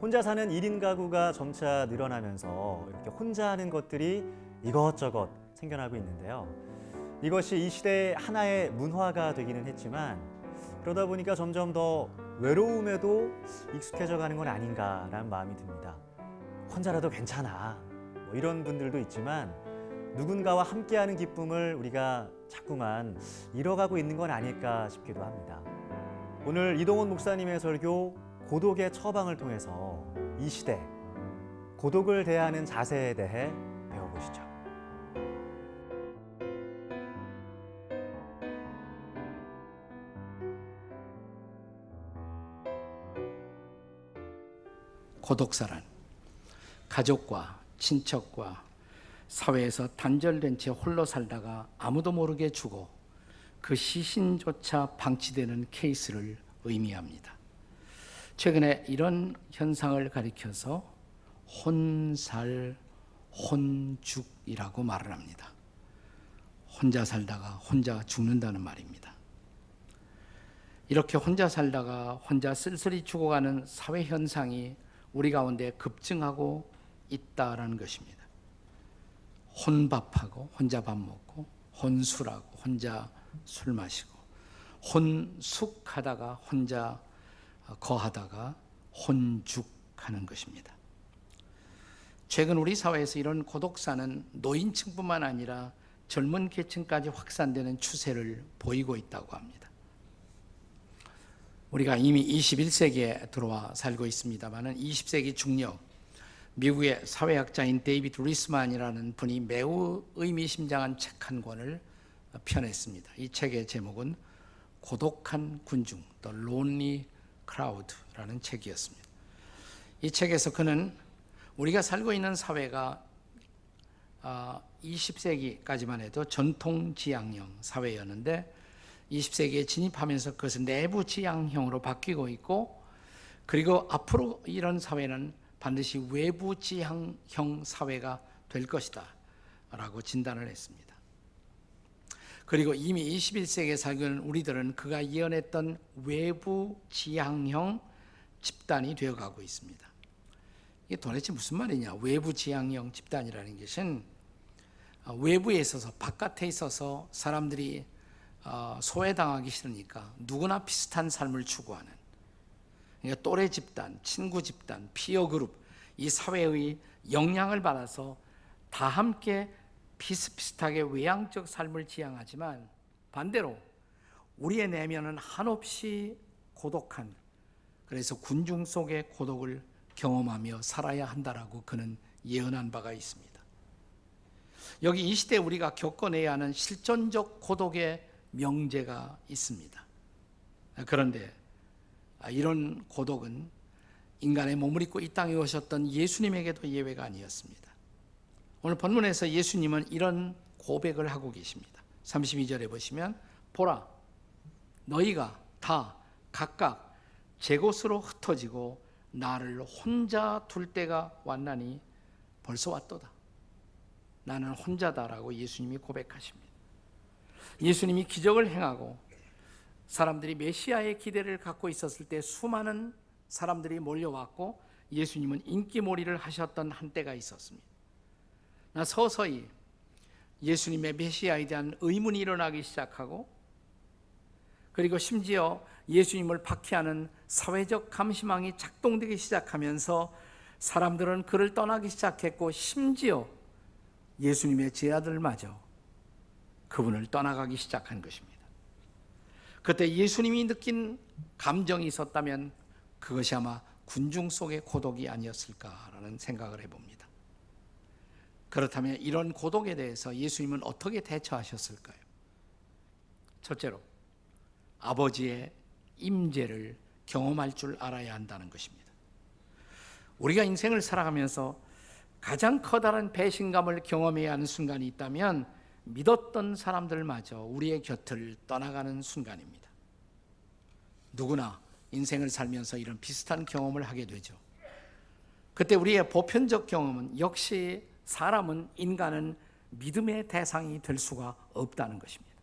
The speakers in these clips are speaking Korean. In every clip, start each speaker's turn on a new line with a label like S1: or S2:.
S1: 혼자 사는 1인 가구가 점차 늘어나면서 이렇게 혼자 하는 것들이 이것저것 생겨나고 있는데요. 이것이 이 시대의 하나의 문화가 되기는 했지만 그러다 보니까 점점 더 외로움에도 익숙해져 가는 건 아닌가라는 마음이 듭니다. 혼자라도 괜찮아. 뭐 이런 분들도 있지만 누군가와 함께하는 기쁨을 우리가 자꾸만 잃어가고 있는 건 아닐까 싶기도 합니다. 오늘 이동원 목사님의 설교 고독의 처방을 통해서 이 시대 고독을 대하는 자세에 대해 배워보시죠.
S2: 고독사란 가족과 친척과 사회에서 단절된 채 홀로 살다가 아무도 모르게 죽어 그 시신조차 방치되는 케이스를 의미합니다. 최근에 이런 현상을 가리켜서 혼살, 혼죽이라고 말을 합니다. 혼자 살다가 혼자 죽는다는 말입니다. 이렇게 혼자 살다가 혼자 쓸쓸히 죽어가는 사회 현상이 우리 가운데 급증하고 있다라는 것입니다. 혼밥하고 혼자 밥 먹고 혼술하고 혼자 술 마시고 혼숙하다가 혼자 거하다가 혼죽하는 것입니다. 최근 우리 사회에서 이런 고독사는 노인층뿐만 아니라 젊은 계층까지 확산되는 추세를 보이고 있다고 합니다. 우리가 이미 21세기에 들어와 살고 있습니다만은 20세기 중력 미국의 사회학자인 데이비드 리스만이라는 분이 매우 의미심장한 책 한 권을 펴냈습니다. 이 책의 제목은 고독한 군중, The Lonely Crowd라는 책이었습니다. 이 책에서 그는 우리가 살고 있는 사회가 20세기까지만 해도 전통 지향형 사회였는데 20세기에 진입하면서 그것은 내부 지향형으로 바뀌고 있고 그리고 앞으로 이런 사회는 반드시 외부 지향형 사회가 될 것이다 라고 진단을 했습니다. 그리고 이미 21세기에 살고 있는 우리들은 그가 예언했던 외부 지향형 집단이 되어가고 있습니다. 이게 도대체 무슨 말이냐? 외부 지향형 집단이라는 것은 외부에 있어서 바깥에 있어서 사람들이 어, 소외당하기 싫으니까 누구나 비슷한 삶을 추구하는 그러니까 또래 집단, 친구 집단, 피어 그룹 이 사회의 영향을 받아서 다 함께 비슷비슷하게 외향적 삶을 지향하지만 반대로 우리의 내면은 한없이 고독한 그래서 군중 속의 고독을 경험하며 살아야 한다라고 그는 예언한 바가 있습니다. 여기 이 시대 우리가 겪어내야 하는 실존적 고독의 명제가 있습니다. 그런데 이런 고독은 인간의 몸을 입고 이 땅에 오셨던 예수님에게도 예외가 아니었습니다. 오늘 본문에서 예수님은 이런 고백을 하고 계십니다. 32절에 보시면 보라 너희가 다 각각 제 곳으로 흩어지고 나를 혼자 둘 때가 왔나니 벌써 왔도다. 나는 혼자다라고 예수님이 고백하십니다. 예수님이 기적을 행하고 사람들이 메시아의 기대를 갖고 있었을 때 수많은 사람들이 몰려왔고 예수님은 인기몰이를 하셨던 한때가 있었습니다. 나 서서히 예수님의 메시아에 대한 의문이 일어나기 시작하고 그리고 심지어 예수님을 박해하는 사회적 감시망이 작동되기 시작하면서 사람들은 그를 떠나기 시작했고 심지어 예수님의 제자들마저 그분을 떠나가기 시작한 것입니다. 그때 예수님이 느낀 감정이 있었다면 그것이 아마 군중 속의 고독이 아니었을까라는 생각을 해봅니다. 그렇다면 이런 고독에 대해서 예수님은 어떻게 대처하셨을까요? 첫째로 아버지의 임재를 경험할 줄 알아야 한다는 것입니다. 우리가 인생을 살아가면서 가장 커다란 배신감을 경험해야 하는 순간이 있다면 믿었던 사람들마저 우리의 곁을 떠나가는 순간입니다. 누구나 인생을 살면서 이런 비슷한 경험을 하게 되죠. 그때 우리의 보편적 경험은 역시 사람은 인간은 믿음의 대상이 될 수가 없다는 것입니다.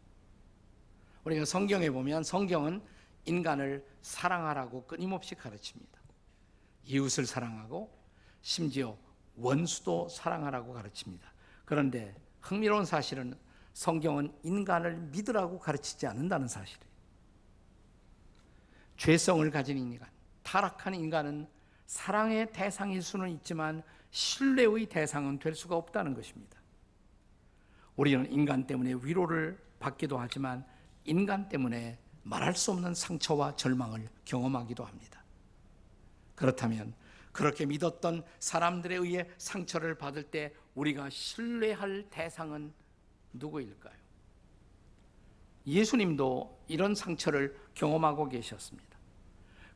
S2: 우리가 성경에 보면 성경은 인간을 사랑하라고 끊임없이 가르칩니다. 이웃을 사랑하고 심지어 원수도 사랑하라고 가르칩니다. 그런데 흥미로운 사실은 성경은 인간을 믿으라고 가르치지 않는다는 사실이에요. 죄성을 가진 인간, 타락한 인간은 사랑의 대상일 수는 있지만 신뢰의 대상은 될 수가 없다는 것입니다. 우리는 인간 때문에 위로를 받기도 하지만 인간 때문에 말할 수 없는 상처와 절망을 경험하기도 합니다. 그렇다면 그렇게 믿었던 사람들에 의해 상처를 받을 때 우리가 신뢰할 대상은 누구일까요? 예수님도 이런 상처를 경험하고 계셨습니다.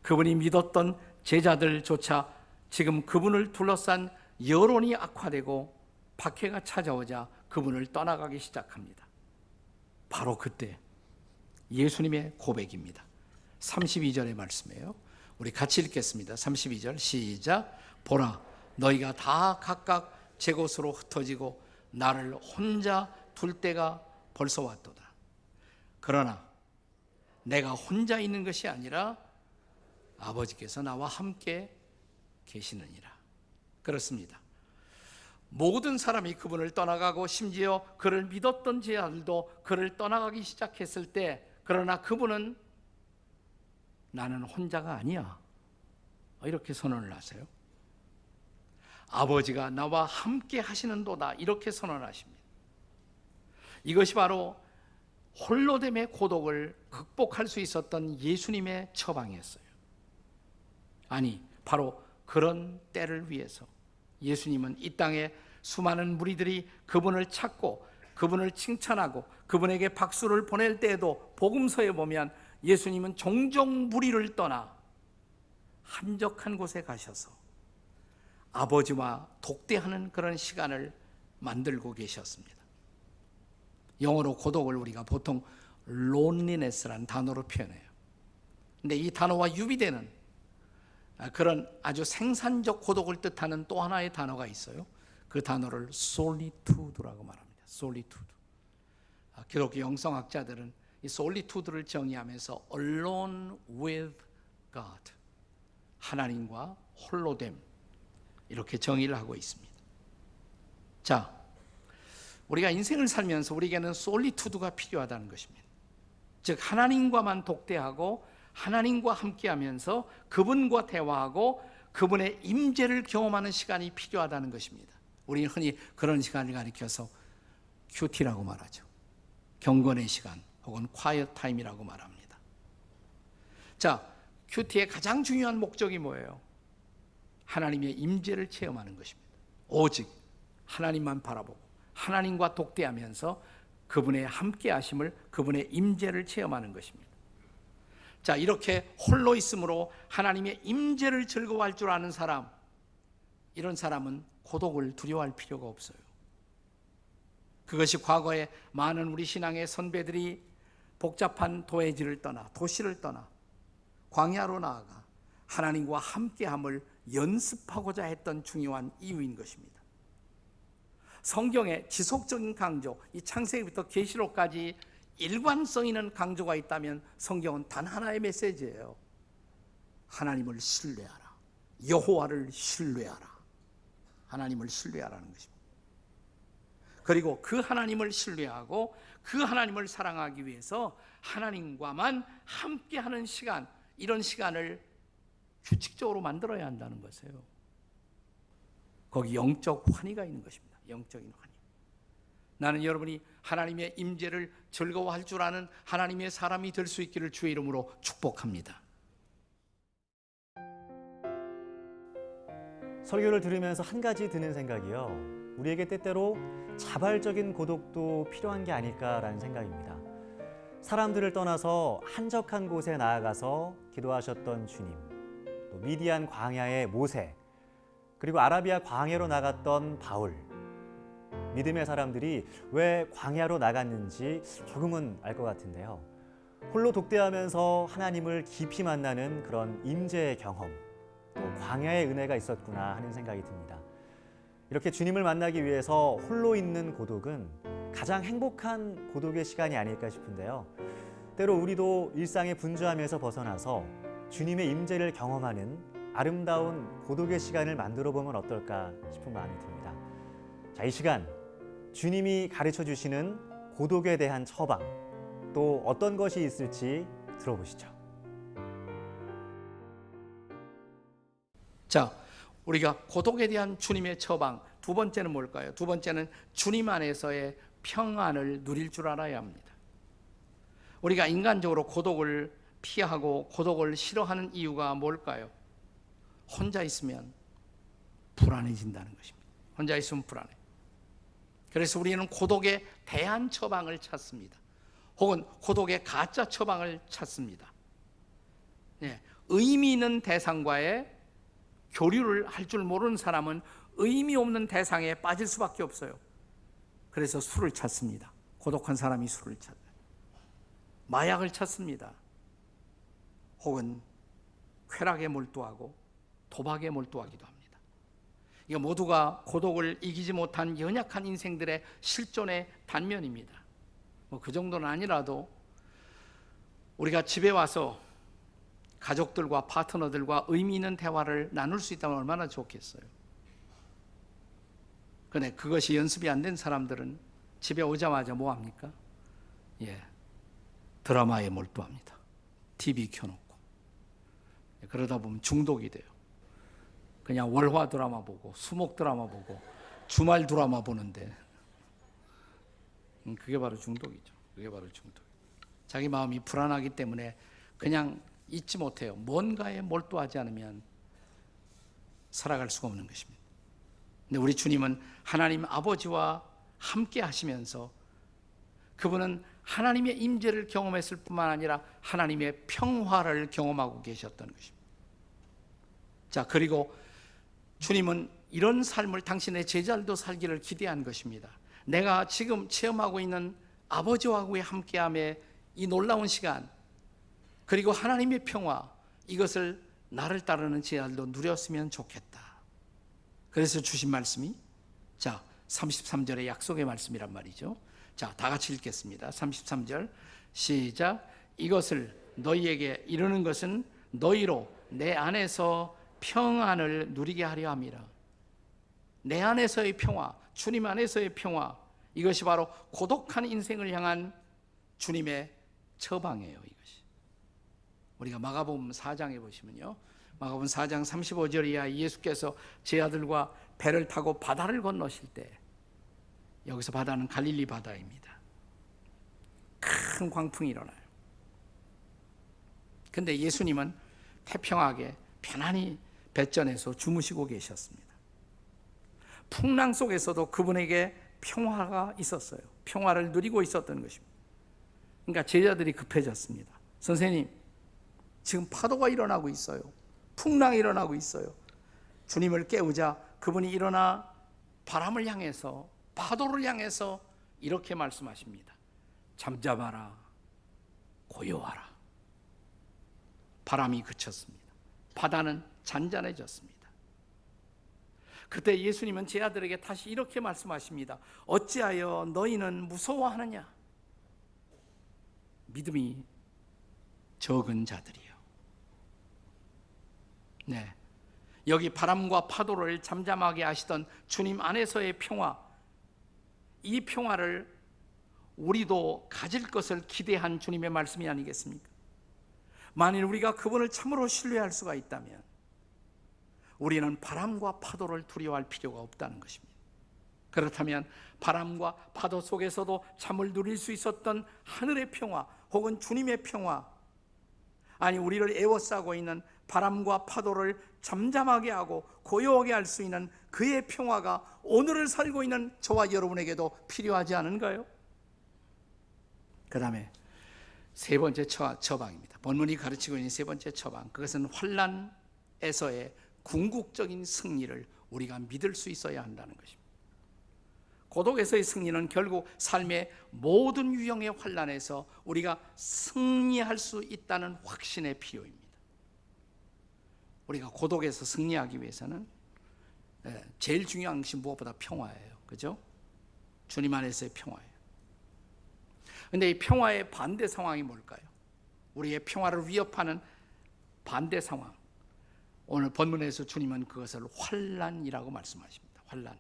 S2: 그분이 믿었던 제자들조차 지금 그분을 둘러싼 여론이 악화되고 박해가 찾아오자 그분을 떠나가기 시작합니다. 바로 그때 예수님의 고백입니다. 32절의 말씀이에요. 우리 같이 읽겠습니다. 32절 시작. 보라, 너희가 다 각각 제 곳으로 흩어지고 나를 혼자 둘 때가 벌써 왔도다. 그러나 내가 혼자 있는 것이 아니라 아버지께서 나와 함께 계시느니라. 그렇습니다. 모든 사람이 그분을 떠나가고 심지어 그를 믿었던 제자들도 그를 떠나가기 시작했을 때 그러나 그분은 나는 혼자가 아니야. 이렇게 선언을 하세요. 아버지가 나와 함께 하시는도다. 이렇게 선언하십니다. 이것이 바로 홀로됨의 고독을 극복할 수 있었던 예수님의 처방이었어요. 아니, 바로 그런 때를 위해서 예수님은 이 땅에 수많은 무리들이 그분을 찾고 그분을 칭찬하고 그분에게 박수를 보낼 때에도 복음서에 보면 예수님은 종종 무리를 떠나 한적한 곳에 가셔서 아버지와 독대하는 그런 시간을 만들고 계셨습니다. 영어로 고독을 우리가 보통 loneliness라는 단어로 표현해요. 근데 이 단어와 유비되는 그런 아주 생산적 고독을 뜻하는 또 하나의 단어가 있어요. 그 단어를 solitude라고 말합니다. solitude. 아, 기독교 영성학자들은 이 solitude를 정의하면서 alone with God. 하나님과 홀로됨. 이렇게 정의를 하고 있습니다. 자, 우리가 인생을 살면서 우리에게는 솔리투드가 필요하다는 것입니다. 즉 하나님과만 독대하고 하나님과 함께하면서 그분과 대화하고 그분의 임재를 경험하는 시간이 필요하다는 것입니다. 우리는 흔히 그런 시간을 가리켜서 큐티라고 말하죠. 경건의 시간 혹은 quiet 타임이라고 말합니다. 자, 큐티의 가장 중요한 목적이 뭐예요? 하나님의 임재를 체험하는 것입니다. 오직 하나님만 바라보고 하나님과 독대하면서 그분의 함께 하심을 그분의 임재를 체험하는 것입니다. 자, 이렇게 홀로 있으므로 하나님의 임재를 즐거워할 줄 아는 사람 이런 사람은 고독을 두려워할 필요가 없어요. 그것이 과거에 많은 우리 신앙의 선배들이 복잡한 도해지를 떠나 도시를 떠나 광야로 나아가 하나님과 함께함을 연습하고자 했던 중요한 이유인 것입니다. 성경의 지속적인 강조, 이 창세기부터 계시록까지 일관성 있는 강조가 있다면 성경은 단 하나의 메시지예요. 하나님을 신뢰하라. 여호와를 신뢰하라. 하나님을 신뢰하라는 것입니다. 그리고 그 하나님을 신뢰하고 그 하나님을 사랑하기 위해서 하나님과만 함께하는 시간, 이런 시간을 규칙적으로 만들어야 한다는 것이에요. 거기 영적 환희가 있는 것입니다. 영적인 환희. 나는 여러분이 하나님의 임재를 즐거워할 줄 아는 하나님의 사람이 될 수 있기를 주의 이름으로 축복합니다.
S1: 설교를 들으면서 한 가지 드는 생각이요. 우리에게 때때로 자발적인 고독도 필요한 게 아닐까라는 생각입니다. 사람들을 떠나서 한적한 곳에 나아가서 기도하셨던 주님, 또 미디안 광야의 모세, 그리고 아라비아 광야로 나갔던 바울. 믿음의 사람들이 왜 광야로 나갔는지 조금은 알 것 같은데요. 홀로 독대하면서 하나님을 깊이 만나는 그런 임재의 경험, 또 광야의 은혜가 있었구나 하는 생각이 듭니다. 이렇게 주님을 만나기 위해서 홀로 있는 고독은 가장 행복한 고독의 시간이 아닐까 싶은데요. 때로 우리도 일상의 분주함에서 벗어나서 주님의 임재를 경험하는 아름다운 고독의 시간을 만들어 보면 어떨까 싶은 마음이 듭니다. 자, 이 시간 주님이 가르쳐 주시는 고독에 대한 처방 또 어떤 것이 있을지 들어보시죠.
S2: 자, 우리가 고독에 대한 주님의 처방 두 번째는 뭘까요? 두 번째는 주님 안에서의 평안을 누릴 줄 알아야 합니다. 우리가 인간적으로 고독을 피하고 고독을 싫어하는 이유가 뭘까요? 혼자 있으면 불안해진다는 것입니다. 혼자 있으면 불안해. 그래서 우리는 고독의 대안 처방을 찾습니다. 혹은 고독의 가짜 처방을 찾습니다. 네, 의미 있는 대상과의 교류를 할 줄 모르는 사람은 의미 없는 대상에 빠질 수밖에 없어요. 그래서 술을 찾습니다. 고독한 사람이 술을 찾아요. 마약을 찾습니다. 혹은 쾌락에 몰두하고 도박에 몰두하기도 합니다. 이거 모두가 고독을 이기지 못한 연약한 인생들의 실존의 단면입니다. 뭐 그 정도는 아니라도 우리가 집에 와서 가족들과 파트너들과 의미 있는 대화를 나눌 수 있다면 얼마나 좋겠어요. 근데 그것이 연습이 안 된 사람들은 집에 오자마자 뭐 합니까? 예. 드라마에 몰두합니다. TV 켜놓고. 예, 그러다 보면 중독이 돼요. 그냥 월화 드라마 보고, 수목 드라마 보고, 주말 드라마 보는데, 음, 그게 바로 중독이죠. 그게 바로 중독. 자기 마음이 불안하기 때문에 그냥 잊지 못해요. 뭔가에 몰두하지 않으면 살아갈 수가 없는 것입니다. 근데 우리 주님은 하나님 아버지와 함께 하시면서 그분은 하나님의 임재를 경험했을 뿐만 아니라 하나님의 평화를 경험하고 계셨던 것입니다. 자, 그리고 주님은 이런 삶을 당신의 제자들도 살기를 기대한 것입니다. 내가 지금 체험하고 있는 아버지와의 함께함의 이 놀라운 시간, 그리고 하나님의 평화, 이것을 나를 따르는 제자들도 누렸으면 좋겠다. 그래서 주신 말씀이 자, 33절의 약속의 말씀이란 말이죠. 자, 다 같이 읽겠습니다. 33절. 시작. 이것을 너희에게 이르는 것은 너희로 내 안에서 평안을 누리게 하려 함이라. 내 안에서의 평화, 주님 안에서의 평화, 이것이 바로 고독한 인생을 향한 주님의 처방이에요, 이것이. 우리가 마가복음 4장에 보시면요. 마가복음 4장 35절 이하 예수께서 제 아들과 배를 타고 바다를 건너실 때 여기서 바다는 갈릴리 바다입니다. 큰 광풍이 일어나요. 근데 예수님은 태평하게 편안히 배전에서 주무시고 계셨습니다. 풍랑 속에서도 그분에게 평화가 있었어요. 평화를 누리고 있었던 것입니다. 그러니까 제자들이 급해졌습니다. 선생님, 지금 파도가 일어나고 있어요. 풍랑이 일어나고 있어요. 주님을 깨우자 그분이 일어나 바람을 향해서 파도를 향해서 이렇게 말씀하십니다. 잠잠하라. 고요하라. 바람이 그쳤습니다. 바다는 잔잔해졌습니다. 그때 예수님은 제 아들에게 다시 이렇게 말씀하십니다. 어찌하여 너희는 무서워하느냐? 믿음이 적은 자들이요. 네. 여기 바람과 파도를 잠잠하게 하시던 주님 안에서의 평화, 이 평화를 우리도 가질 것을 기대한 주님의 말씀이 아니겠습니까? 만일 우리가 그분을 참으로 신뢰할 수가 있다면 우리는 바람과 파도를 두려워할 필요가 없다는 것입니다. 그렇다면 바람과 파도 속에서도 잠을 누릴 수 있었던 하늘의 평화 혹은 주님의 평화 아니 우리를 애워싸고 있는 바람과 파도를 잠잠하게 하고 고요하게 할 수 있는 그의 평화가 오늘을 살고 있는 저와 여러분에게도 필요하지 않은가요? 그 다음에 세 번째 처방입니다. 본문이 가르치고 있는 세 번째 처방. 그것은 환란에서의 궁극적인 승리를 우리가 믿을 수 있어야 한다는 것입니다. 고독에서의 승리는 결국 삶의 모든 유형의 환란에서 우리가 승리할 수 있다는 확신의 필요입니다. 우리가 고독에서 승리하기 위해서는 예, 제일 중요한 것이 무엇보다 평화예요. 그죠? 주님 안에서의 평화예요. 근데 이 평화의 반대 상황이 뭘까요? 우리의 평화를 위협하는 반대 상황. 오늘 본문에서 주님은 그것을 환란이라고 말씀하십니다. 환란.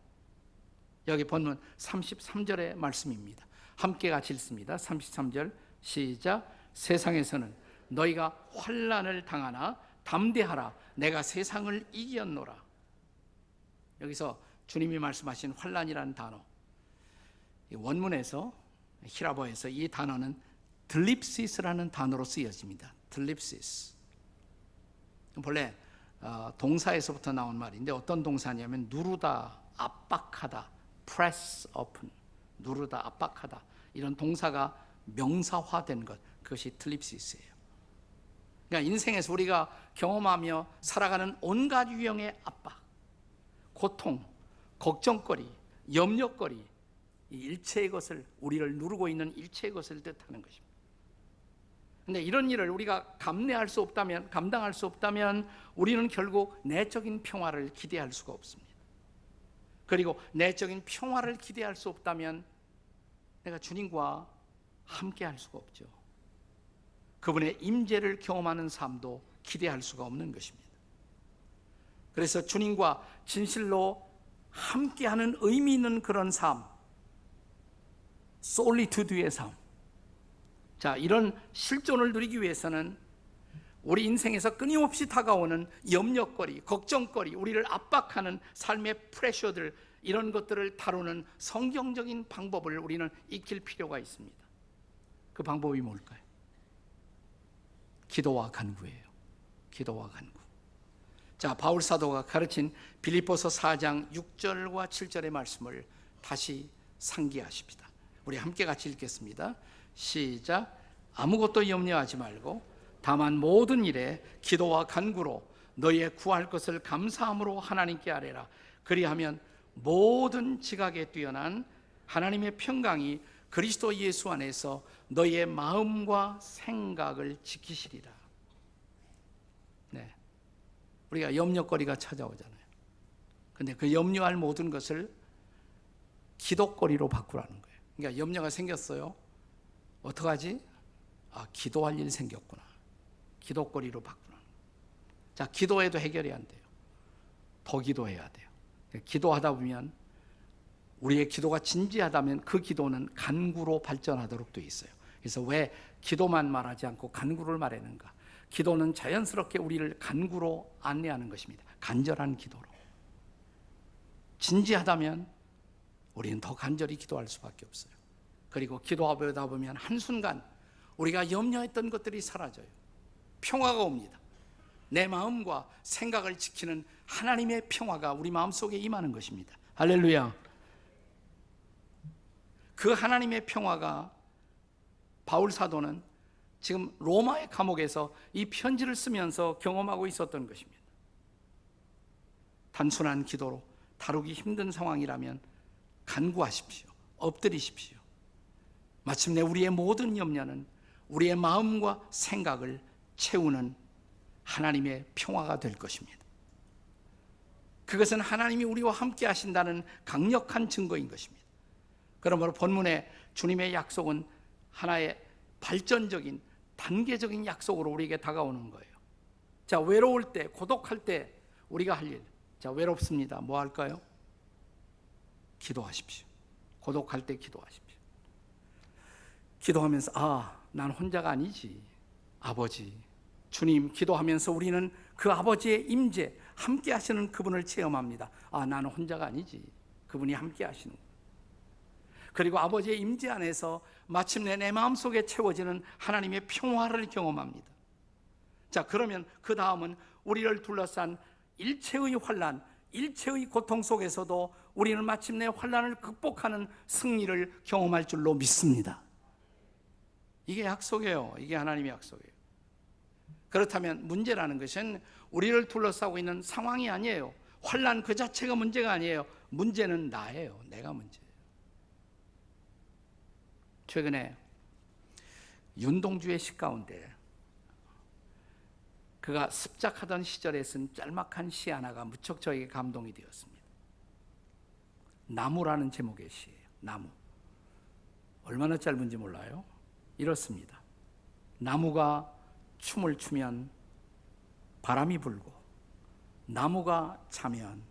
S2: 여기 본문 33절의 말씀입니다. 함께 같이 읽습니다. 33절 시작. 세상에서는 너희가 환란을 당하나 담대하라. 내가 세상을 이겼노라. 여기서 주님이 말씀하신 환란이라는 단어. 이 원문에서 히라보에서 이 단어는 들립시스라는 단어로 쓰여집니다. 들립시스. 본래 어, 동사에서부터 나온 말인데 어떤 동사냐면 누르다, 압박하다, press open, 누르다, 압박하다 이런 동사가 명사화된 것 그것이 틀립시스예요. 그러니까 인생에서 우리가 경험하며 살아가는 온갖 유형의 압박, 고통, 걱정거리, 염려거리 이 일체의 것을 우리를 누르고 있는 일체의 것을 뜻하는 것입니다. 근데 이런 일을 우리가 감내할 수 없다면, 감당할 수 없다면 우리는 결국 내적인 평화를 기대할 수가 없습니다. 그리고 내적인 평화를 기대할 수 없다면 내가 주님과 함께 할 수가 없죠. 그분의 임재를 경험하는 삶도 기대할 수가 없는 것입니다. 그래서 주님과 진실로 함께하는 의미 있는 그런 삶, 솔리투드의 삶. 자, 이런 실존을 누리기 위해서는 우리 인생에서 끊임없이 다가오는 염려거리, 걱정거리, 우리를 압박하는 삶의 프레셔들 이런 것들을 다루는 성경적인 방법을 우리는 익힐 필요가 있습니다. 그 방법이 뭘까요? 기도와 간구예요. 기도와 간구. 자, 바울 사도가 가르친 빌립보서 4장 6절과 7절의 말씀을 다시 상기하십니다. 우리 함께 같이 읽겠습니다. 시작. 아무것도 염려하지 말고 다만 모든 일에 기도와 간구로 너희의 구할 것을 감사함으로 하나님께 아뢰라. 그리하면 모든 지각에 뛰어난 하나님의 평강이 그리스도 예수 안에서 너희의 마음과 생각을 지키시리라. 네. 우리가 염려거리가 찾아오잖아요. 근데 그 염려할 모든 것을 기도거리로 바꾸라는 거예요. 그러니까 염려가 생겼어요. 어떡하지? 아, 기도할 일이 생겼구나. 기도거리로 거예요. 자, 기도해도 해결이 안 돼요. 더 기도해야 돼요. 기도하다 보면 우리의 기도가 진지하다면 그 기도는 간구로 발전하도록 돼 있어요. 그래서 왜 기도만 말하지 않고 간구를 말하는가? 기도는 자연스럽게 우리를 간구로 안내하는 것입니다. 간절한 기도로. 진지하다면 우리는 더 간절히 기도할 수밖에 없어요. 그리고 기도하다 보면 한순간 우리가 염려했던 것들이 사라져요. 평화가 옵니다. 내 마음과 생각을 지키는 하나님의 평화가 우리 마음속에 임하는 것입니다. 할렐루야. 그 하나님의 평화가 바울 사도는 지금 로마의 감옥에서 이 편지를 쓰면서 경험하고 있었던 것입니다. 단순한 기도로 다루기 힘든 상황이라면 간구하십시오. 엎드리십시오. 마침내 우리의 모든 염려는 우리의 마음과 생각을 채우는 하나님의 평화가 될 것입니다. 그것은 하나님이 우리와 함께 하신다는 강력한 증거인 것입니다. 그러므로 본문의 주님의 약속은 하나의 발전적인 단계적인 약속으로 우리에게 다가오는 거예요. 자, 외로울 때, 고독할 때 우리가 할 일. 자, 외롭습니다. 뭐 할까요? 기도하십시오. 고독할 때 기도하십시오. 기도하면서 아, 난 혼자가 아니지. 아버지, 주님 기도하면서 우리는 그 아버지의 임재, 함께 하시는 그분을 체험합니다. 아, 나는 혼자가 아니지. 그분이 함께 하시는 그리고 아버지의 임재 안에서 마침내 내 마음속에 채워지는 하나님의 평화를 경험합니다. 자, 그러면 그 다음은 우리를 둘러싼 일체의 환란, 일체의 고통 속에서도 우리는 마침내 환란을 극복하는 승리를 경험할 줄로 믿습니다. 이게 약속이에요. 이게 하나님의 약속이에요. 그렇다면 문제라는 것은 우리를 둘러싸고 있는 상황이 아니에요. 환란 그 자체가 문제가 아니에요. 문제는 나예요. 내가 문제예요. 최근에 윤동주의 시 가운데 그가 습작하던 시절에 쓴 짤막한 시 하나가 무척 저에게 감동이 되었습니다. 나무라는 제목의 시예요. 나무. 얼마나 짧은지 몰라요? 이렇습니다. 나무가 춤을 추면 바람이 불고 나무가 차면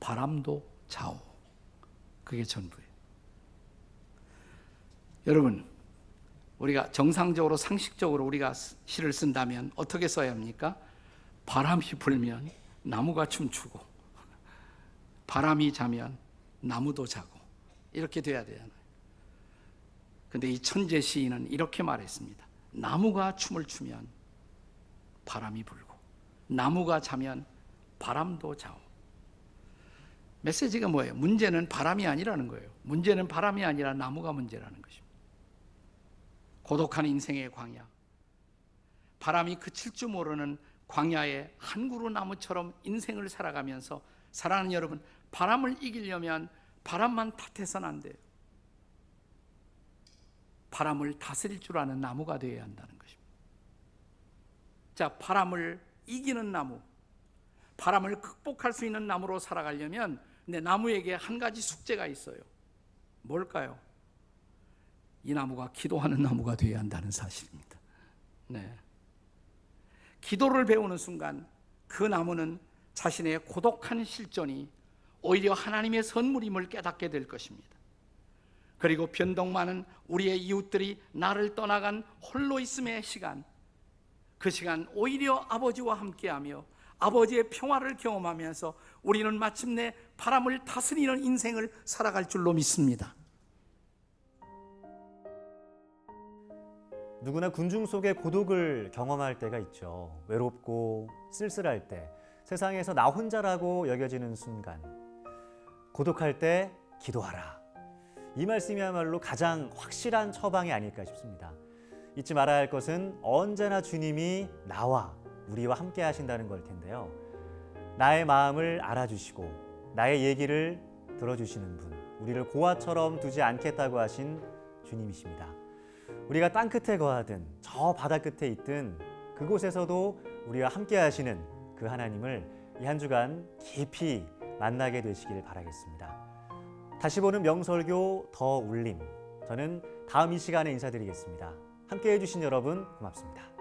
S2: 바람도 자오. 그게 전부예요. 여러분, 우리가 정상적으로 상식적으로 우리가 시를 쓴다면 어떻게 써야 합니까? 바람이 불면 나무가 춤추고 바람이 자면 나무도 자고 이렇게 돼야 되잖아요. 근데 이 천재 시인은 이렇게 말했습니다. 나무가 춤을 추면 바람이 불고 나무가 자면 바람도 자오. 메시지가 뭐예요? 문제는 바람이 아니라는 거예요. 문제는 바람이 아니라 나무가 문제라는 것입니다. 고독한 인생의 광야. 바람이 그칠 줄 모르는 광야의 한 그루 나무처럼 인생을 살아가면서 사랑하는 여러분, 바람을 이기려면 바람만 탓해서는 안 돼요. 바람을 다스릴 줄 아는 나무가 되어야 한다는 것입니다. 자, 바람을 이기는 나무, 바람을 극복할 수 있는 나무로 살아가려면 내 나무에게 한 가지 숙제가 있어요. 뭘까요? 이 나무가 기도하는 나무가 되어야 한다는 사실입니다. 네. 기도를 배우는 순간 그 나무는 자신의 고독한 실존이 오히려 하나님의 선물임을 깨닫게 될 것입니다. 그리고 변동 많은 우리의 이웃들이 나를 떠나간 홀로 있음의 시간, 그 시간 오히려 아버지와 함께하며 아버지의 평화를 경험하면서 우리는 마침내 바람을 다스리는 인생을 살아갈 줄로 믿습니다.
S1: 누구나 군중 속의 고독을 경험할 때가 있죠. 외롭고 쓸쓸할 때, 세상에서 나 혼자라고 여겨지는 순간, 고독할 때 기도하라. 이 말씀이야말로 가장 확실한 처방이 아닐까 싶습니다. 잊지 말아야 할 것은 언제나 주님이 나와 우리와 함께 하신다는 걸 텐데요. 나의 마음을 알아주시고 나의 얘기를 들어주시는 분, 우리를 고아처럼 두지 않겠다고 하신 주님이십니다. 우리가 땅 끝에 거하든 저 바다 끝에 있든 그곳에서도 우리와 함께 하시는 그 하나님을 이 한 주간 깊이 만나게 되시길 바라겠습니다. 다시 보는 명설교 더 울림. 저는 다음 이 시간에 인사드리겠습니다. 함께 해주신 여러분 고맙습니다.